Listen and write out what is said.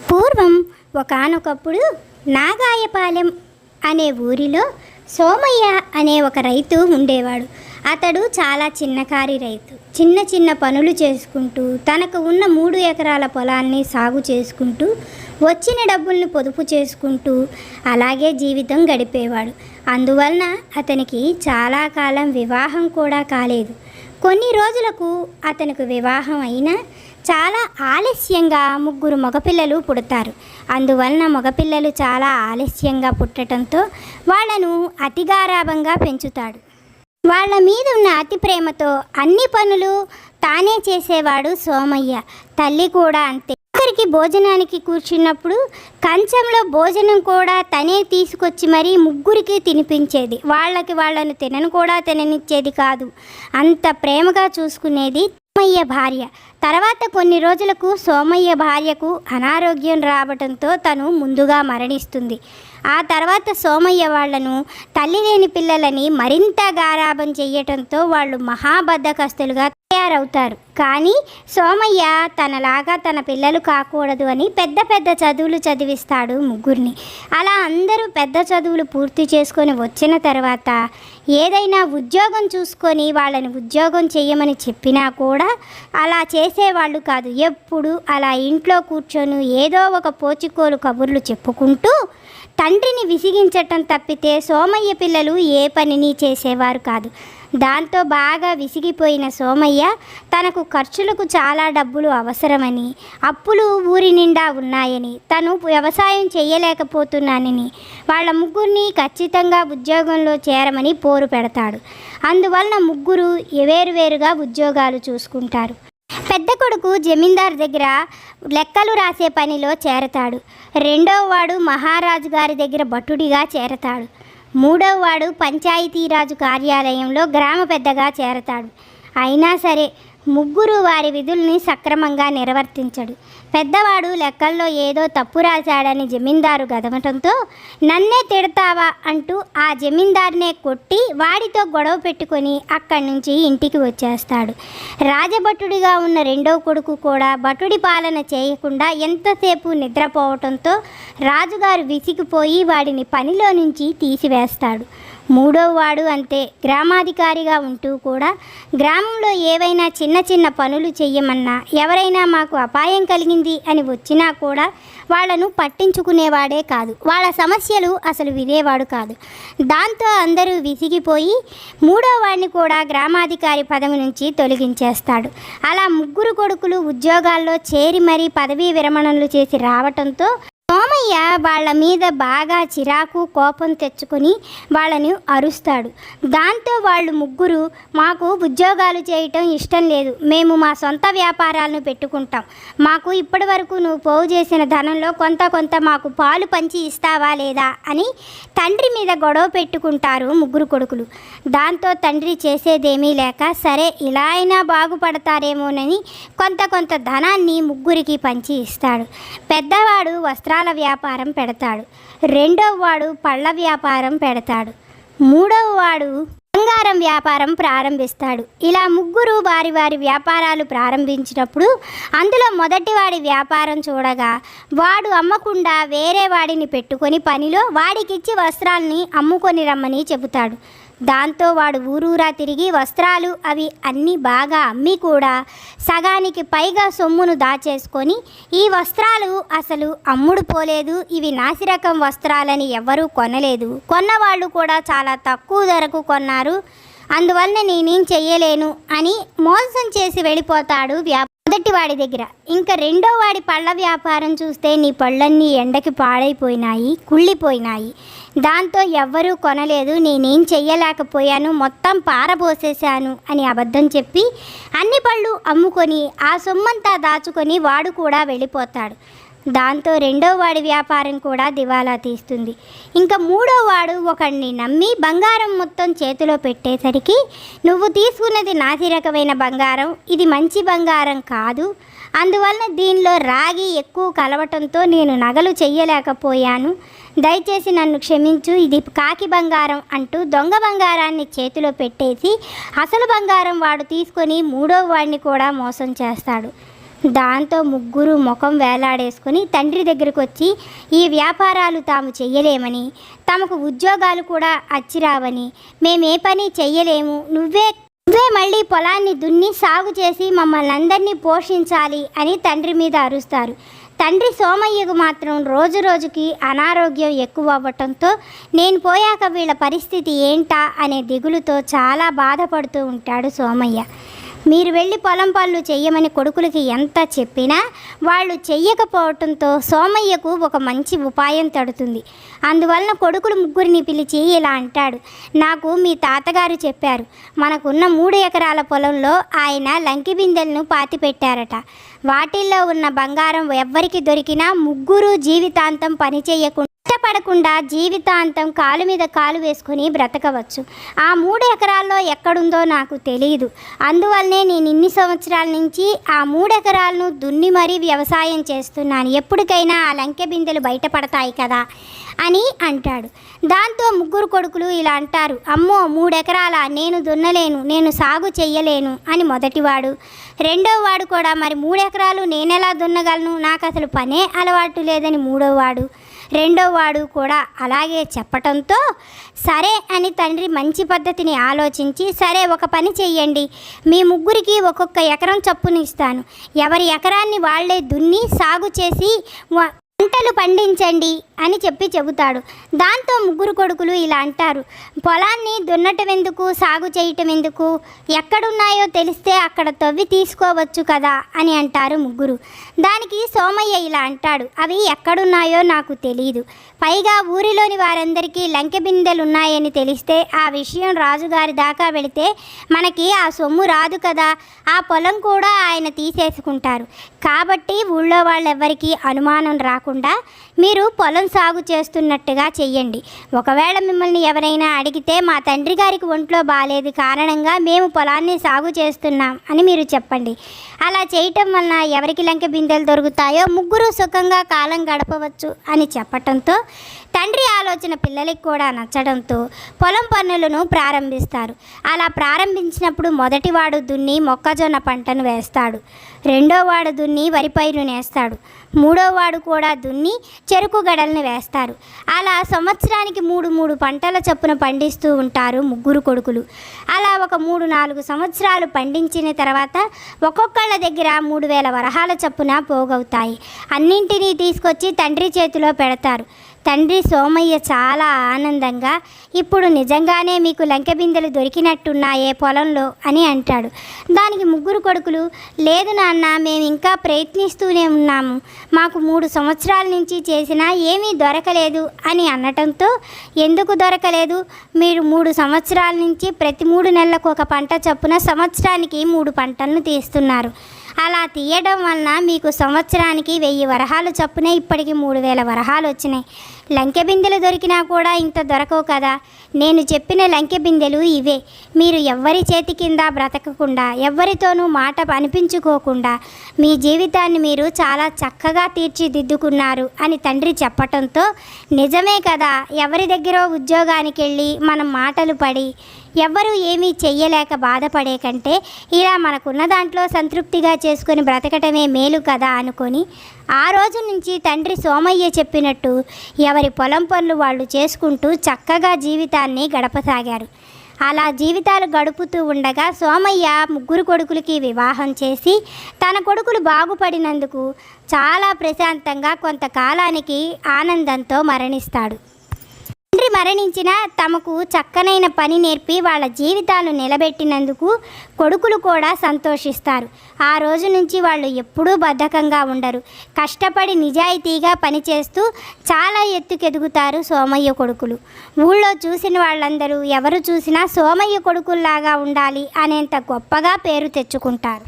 పూర్వం ఒకానొకప్పుడు నాగాయపాలెం అనే ఊరిలో సోమయ్య అనే ఒక రైతు ఉండేవాడు. అతడు చాలా చిన్నకారి రైతు. చిన్న చిన్న పనులు చేసుకుంటూ తనకు ఉన్న మూడు ఎకరాల పొలాన్ని సాగు చేసుకుంటూ వచ్చిన డబ్బుల్ని పొదుపు చేసుకుంటూ అలాగే జీవితం గడిపేవాడు. అందువలన అతనికి చాలా కాలం వివాహం కూడా కాలేదు. కొన్ని రోజులకు అతనికి వివాహం అయినా చాలా ఆలస్యంగా ముగ్గురు మగపిల్లలు పుడతారు. అందువలన మగపిల్లలు చాలా ఆలస్యంగా పుట్టడంతో వాళ్ళను అతిగారాభంగా పెంచుతాడు. వాళ్ళ మీద ఉన్న అతి ప్రేమతో అన్ని పనులు తానే చేసేవాడు సోమయ్య. తల్లి కూడా అంతే. ఒకరికి భోజనానికి కూర్చున్నప్పుడు కంచంలో భోజనం కూడా తనే తీసుకొచ్చి మరీ ముగ్గురికి తినిపించేది. వాళ్ళకి వాళ్ళను తినను కూడా తిననిచ్చేది కాదు. అంత ప్రేమగా చూసుకునేది సోమయ్య భార్య. తర్వాత కొన్ని రోజులకు సోమయ్య భార్యకు అనారోగ్యం రావడంతో తను ముందుగా మరణిస్తుంది. ఆ తర్వాత సోమయ్య వాళ్ళను తల్లి లేని పిల్లలని మరింత గారాభం చేయటంతో వాళ్ళు మహాబద్ధకస్తులుగా తయారవుతారు. కానీ సోమయ్య తనలాగా తన పిల్లలు కాకూడదు అని పెద్ద పెద్ద చదువులు చదివిస్తాడు ముగ్గురిని. అలా అందరూ పెద్ద చదువులు పూర్తి చేసుకొని వచ్చిన తర్వాత ఏదైనా ఉద్యోగం చూసుకొని వాళ్ళని ఉద్యోగం చేయమని చెప్పినా కూడా అలా చేసేవాళ్ళు కాదు. ఎప్పుడు అలా ఇంట్లో కూర్చొని ఏదో ఒక పోచికోలు కబుర్లు చెప్పుకుంటూ తండ్రిని విసిగించటం తప్పితే సోమయ్య పిల్లలు ఏ పనిని చేసేవారు కాదు. దాంతో బాగా విసిగిపోయిన సోమయ్య తనకు ఖర్చులకు చాలా డబ్బులు అవసరమని అప్పులు ఊరి నిండా ఉన్నాయని తను వ్యవసాయం చేయలేకపోతున్నానని వాళ్ళ ముగ్గురిని ఖచ్చితంగా ఉద్యోగంలో చేరమని పోరు పెడతాడు. అందువలన ముగ్గురు వేరువేరుగా ఉద్యోగాలు చూసుకుంటారు. పెద్ద కొడుకు జమీందార్ దగ్గర లెక్కలు రాసే పనిలో చేరతాడు. రెండో వాడు మహారాజు గారి దగ్గర భటుడిగా చేరతాడు. మూడవ వాడు పంచాయతీరాజు కార్యాలయంలో గ్రామ పెద్దగా చేరతాడు. అయినా సరే ముగ్గురు వారి విధుల్ని సక్రమంగా నిర్వర్తించడు. పెద్దవాడు లెక్కల్లో ఏదో తప్పు రాశాడని జమీందారు గదవటంతో నన్నే తిడతావా? అంటూ ఆ జమీందారునే కొట్టి వాడితో గొడవ పెట్టుకొని అక్కడి నుంచి ఇంటికి వచ్చేస్తాడు. రాజభటుడిగా ఉన్న రెండో కొడుకు కూడా భటుడి పాలన చేయకుండా ఎంతసేపు నిద్రపోవటంతో రాజుగారు విసిగిపోయి వాడిని పనిలో నుంచి తీసివేస్తాడు. మూడో వాడు అంతే గ్రామాధికారిగా ఉంటూ కూడా గ్రామంలో ఏవైనా చిన్న చిన్న పనులు చెయ్యమన్నా ఎవరైనా మాకు అపాయం కలిగింది అని వచ్చినా కూడా వాళ్ళను పట్టించుకునేవాడే కాదు. వాళ్ళ సమస్యలు అసలు వినేవాడు కాదు. దాంతో అందరూ విసిగిపోయి మూడో వాడిని కూడా గ్రామాధికారి పదవి నుంచి తొలగించేస్తాడు. అలా ముగ్గురు కొడుకులు ఉద్యోగాల్లో చేరి మరీ పదవీ విరమణలు చేసి రావటంతో సోమయ్య వాళ్ళ మీద బాగా చిరాకు కోపం తెచ్చుకొని వాళ్ళని అరుస్తాడు. దాంతో వాళ్ళు ముగ్గురు మాకు ఉద్యోగాలు చేయటం ఇష్టం లేదు. మేము మా సొంత వ్యాపారాలను పెట్టుకుంటాం. మాకు ఇప్పటి వరకు నువ్వు పోగు చేసిన ధనంలో కొంత కొంత మాకు పాలు పంచి ఇస్తావా లేదా? అని తండ్రి మీద గొడవ పెట్టుకుంటారు ముగ్గురు కొడుకులు. దాంతో తండ్రి చేసేదేమీ లేక సరే ఇలా అయినా బాగుపడతారేమోనని కొంత కొంత ధనాన్ని ముగ్గురికి పంచి ఇస్తాడు. పెద్దవాడు వస్త్రాల వ్యాపారం వ్యాపారం పెడతాడు. రెండవ వాడు పళ్ళ వ్యాపారం పెడతాడు. మూడవ వాడు బంగారం వ్యాపారం ప్రారంభిస్తాడు. ఇలా ముగ్గురు వారి వారి వ్యాపారాలు ప్రారంభించినప్పుడు అందులో మొదటివాడి వ్యాపారం చూడగా వాడు అమ్మకుండా వేరే వాడిని పెట్టుకొని పనిలో వాడికిచ్చి వస్త్రాల్ని అమ్ముకొని రమ్మని చెబుతాడు. దాంతో వాడు ఊరూరా తిరిగి వస్త్రాలు అవి అన్నీ బాగా అమ్మి కూడా సగానికి పైగా సొమ్మును దాచేసుకొని ఈ వస్త్రాలు అసలు అమ్ముడు పోలేదు. ఇవి నాసిరకం వస్త్రాలని ఎవ్వరూ కొనలేదు. కొన్నవాళ్ళు కూడా చాలా తక్కువ ధరకు కొన్నారు. అందువల్ల నేనేం చెయ్యలేను అని మోసం చేసి వెళ్ళిపోతాడు వ్యాపారం. మొదటి వాడి దగ్గర. ఇంకా రెండో వాడి పళ్ళ వ్యాపారం చూస్తే నీ పళ్ళన్నీ ఎండకి పాడైపోయినాయి కుళ్ళిపోయినాయి. దాంతో ఎవ్వరూ కొనలేదు నేనేం చెయ్యలేకపోయాను మొత్తం పారబోసేశాను అని అబద్ధం చెప్పి అన్ని పళ్ళు అమ్ముకొని ఆ సొమ్మంతా దాచుకొని వాడు కూడా వెళ్ళిపోతాడు. దాంతో రెండో వాడి వ్యాపారం కూడా దివాలా తీస్తుంది. ఇంకా మూడో వాడు ఒకడిని నమ్మి బంగారం మొత్తం చేతిలో పెట్టేసరికి నువ్వు తీసుకున్నది నాసి రకమైన బంగారం. ఇది మంచి బంగారం కాదు. అందువలన దీనిలో రాగి ఎక్కువ కలవటంతో నేను నగలు చెయ్యలేకపోయాను. దయచేసి నన్ను క్షమించు. ఇది కాకి బంగారం అంటూ దొంగ బంగారాన్ని చేతిలో పెట్టేసి అసలు బంగారం వాడు తీసుకొని మూడో వాడిని కూడా మోసం చేస్తాడు. దాంతో ముగ్గురు ముఖం వేలాడేసుకుని తండ్రి దగ్గరకు వచ్చి ఈ వ్యాపారాలు తాము చెయ్యలేమని తమకు ఉద్యోగాలు కూడా అచ్చిరావని మేమే పని చెయ్యలేము. నువ్వే నువ్వే మళ్ళీ పొలాన్ని దున్ని సాగు చేసి మమ్మల్ని అందరినీ పోషించాలి అని తండ్రి మీద అరుస్తారు. తండ్రి సోమయ్యకు మాత్రం రోజు రోజుకి అనారోగ్యం ఎక్కువ అవ్వటంతో నేను పోయాక వీళ్ళ పరిస్థితి ఏంటా? అనే దిగులుతో చాలా బాధపడుతూ ఉంటాడు సోమయ్య. మీరు వెళ్ళి పొలం పనులు చెయ్యమని కొడుకులకి ఎంత చెప్పినా వాళ్ళు చెయ్యకపోవటంతో సోమయ్యకు ఒక మంచి ఉపాయం తడుతుంది. అందువలన కొడుకులు ముగ్గురిని పిలిచి ఇలా అంటాడు. నాకు మీ తాతగారు చెప్పారు. మనకున్న మూడు ఎకరాల పొలంలో ఆయన లంకి బిందెలను పాతిపెట్టారట. వాటిల్లో ఉన్న బంగారం ఎవ్వరికి దొరికినా ముగ్గురు జీవితాంతం పనిచేయకుండా పడకుండా జీవితాంతం కాలు మీద కాలు వేసుకొని బ్రతకవచ్చు. ఆ మూడు ఎకరాల్లో ఎక్కడుందో నాకు తెలియదు అందువల్లనే నేను ఇన్ని సంవత్సరాల నుంచి ఆ మూడు ఎకరాలను దున్ని మరీ వ్యవసాయం చేస్తున్నాను. ఎప్పటికైనా ఆ లంకె బిందెలు బయటపడతాయి కదా అని అంటాడు. దాంతో ముగ్గురు కొడుకులు ఇలా అంటారు. అమ్మో మూడెకరాల నేను దున్నలేను నేను సాగు చెయ్యలేను అని మొదటివాడు. రెండో వాడు కూడా మరి మూడెకరాలు నేనెలా దున్నగలను? నాకు అసలు పనే అలవాటు లేదని మూడో రెండో వాడు కూడా అలాగే చెప్పటంతో సరే అని తండ్రి మంచి పద్ధతిని ఆలోచించి సరే ఒక పని చెయ్యండి. మీ ముగ్గురికి ఒక్కొక్క ఎకరం చప్పున ఇస్తాను. ఎవరి ఎకరాన్ని వాళ్ళే దున్ని సాగు చేసి పంటలు పండించండి అని చెప్పి చెబుతాడు. దాంతో ముగ్గురు కొడుకులు ఇలా అంటారు. పొలాన్ని దున్నటం ఎందుకు సాగు చేయటం ఎందుకు ఎక్కడున్నాయో తెలిస్తే అక్కడ తవ్వి తీసుకోవచ్చు కదా అని అంటారు ముగ్గురు. దానికి సోమయ్య ఇలా అంటాడు. అవి ఎక్కడున్నాయో నాకు తెలియదు పైగా ఊరిలోని వారందరికీ లంకెబిందెలు ఉన్నాయని తెలిస్తే ఆ విషయం రాజుగారి దాకా వెళితే మనకి ఆ సొమ్ము రాదు కదా. ఆ పొలం కూడా ఆయన తీసేసుకుంటారు. కాబట్టి ఊళ్ళో వాళ్ళెవ్వరికీ అనుమానం రాకుండా కాకుండా మీరు పొలం సాగు చేస్తున్నట్టుగా చెయ్యండి. ఒకవేళ మిమ్మల్ని ఎవరైనా అడిగితే మా తండ్రి గారికి ఒంట్లో బాగాలేదు కారణంగా మేము పొలాన్ని సాగు చేస్తున్నాం అని మీరు చెప్పండి. అలా చేయటం వలన ఎవరికి లంక బిందెలు దొరుకుతాయో ముగ్గురు సుఖంగా కాలం గడపవచ్చు అని చెప్పటంతో తండ్రి ఆలోచన పిల్లలకి కూడా నచ్చడంతో పొలం పనులను ప్రారంభిస్తారు. అలా ప్రారంభించినప్పుడు మొదటివాడు దున్ని మొక్కజొన్న పంటను వేస్తాడు. రెండోవాడు దున్ని వరి నేస్తాడు. వేస్తాడు మూడోవాడు కూడా దున్ని చెరుకు గడల్ని వేస్తారు. అలా సంవత్సరానికి మూడు మూడు పంటల చొప్పున పండిస్తూ ఉంటారు ముగ్గురు కొడుకులు. అలా ఒక మూడు నాలుగు సంవత్సరాలు పండించిన తర్వాత ఒక్కొక్కళ్ళ దగ్గర మూడు వేల వరహాల చొప్పున పోగవుతాయి. అన్నింటినీ తీసుకొచ్చి తండ్రి చేతిలో పెడతారు. తండ్రి సోమయ్య చాలా ఆనందంగా ఇప్పుడు నిజంగానే మీకు లంకె బిందెలు దొరికినట్టున్నాయే పొలంలో అని అంటాడు. దానికి ముగ్గురు కొడుకులు లేదు నాన్న మేము ఇంకా ప్రయత్నిస్తూనే ఉన్నాము. మాకు మూడు సంవత్సరాల నుంచి చేసినా ఏమీ దొరకలేదు అని అనటంతో ఎందుకు దొరకలేదు? మీరు మూడు సంవత్సరాల నుంచి ప్రతి మూడు నెలలకు ఒక పంట చొప్పున సంవత్సరానికి మూడు పంటలను తీస్తున్నారు. అలా తీయడం వలన మీకు సంవత్సరానికి వెయ్యి వరహాలు చొప్పున ఇప్పటికి మూడు వేల వరహాలు వచ్చినాయి. లంకె బిందెలు దొరికినా కూడా ఇంత దొరకవు కదా. నేను చెప్పిన లంకె బిందెలు ఇవే. మీరు ఎవ్వరి చేతి కింద బ్రతకకుండా ఎవ్వరితోనూ మాట అనిపించుకోకుండా మీ జీవితాన్ని మీరు చాలా చక్కగా తీర్చిదిద్దుకున్నారు అని తండ్రి చెప్పటంతో నిజమే కదా. ఎవరి దగ్గర ఉద్యోగానికి వెళ్ళి మనం మాటలు పడి ఎవ్వరూ ఏమీ చెయ్యలేక బాధపడే కంటే ఇలా మనకున్న దాంట్లో సంతృప్తిగా చేసుకొని బ్రతకటమే మేలు కదా అనుకొని ఆ రోజు నుంచి తండ్రి సోమయ్య చెప్పినట్టు ఎవరి పొలం పనులు వాళ్ళు చేసుకుంటూ చక్కగా జీవితాన్ని గడపసాగారు. అలా జీవితాలు గడుపుతూ ఉండగా సోమయ్య ముగ్గురు కొడుకులకి వివాహం చేసి తన కొడుకులు బాగుపడినందుకు చాలా ప్రశాంతంగా కొంతకాలానికి ఆనందంతో మరణిస్తాడు. తండ్రి మరణించిన తమకు చక్కనైన పని నేర్పి వాళ్ళ జీవితాలు నిలబెట్టినందుకు కొడుకులు కూడా సంతోషిస్తారు. ఆ రోజు నుంచి వాళ్ళు ఎప్పుడూ బద్ధకంగా ఉండరు. కష్టపడి నిజాయితీగా పనిచేస్తూ చాలా ఎత్తుకెదుగుతారు సోమయ్య కొడుకులు. ఊళ్ళో చూసిన వాళ్ళందరూ ఎవరు చూసినా సోమయ్య కొడుకుల్లాగా ఉండాలి అనేంత గొప్పగా పేరు తెచ్చుకుంటారు.